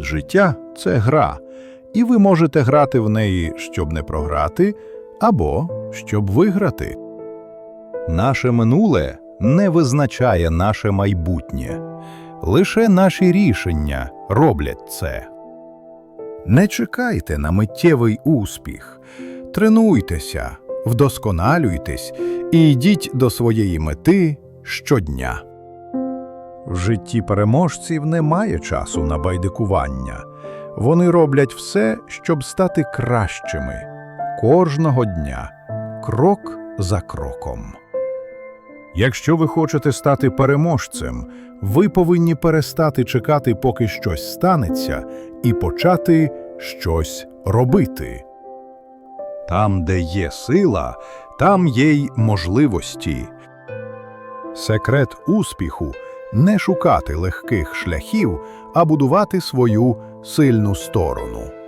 Життя це гра, і ви можете грати в неї, щоб не програти, або щоб виграти. Наше минуле не визначає наше майбутнє. Лише наші рішення роблять це. Не чекайте на миттєвий успіх. Тренуйтеся, вдосконалюйтесь і йдіть до своєї мети щодня. В житті переможців немає часу на байдикування. Вони роблять все, щоб стати кращими кожного дня, крок за кроком. Якщо ви хочете стати переможцем, ви повинні перестати чекати, поки щось станеться, і почати щось робити. Там, де є сила, там є й можливості. Секрет успіху не шукати легких шляхів, а будувати свою сильну сторону.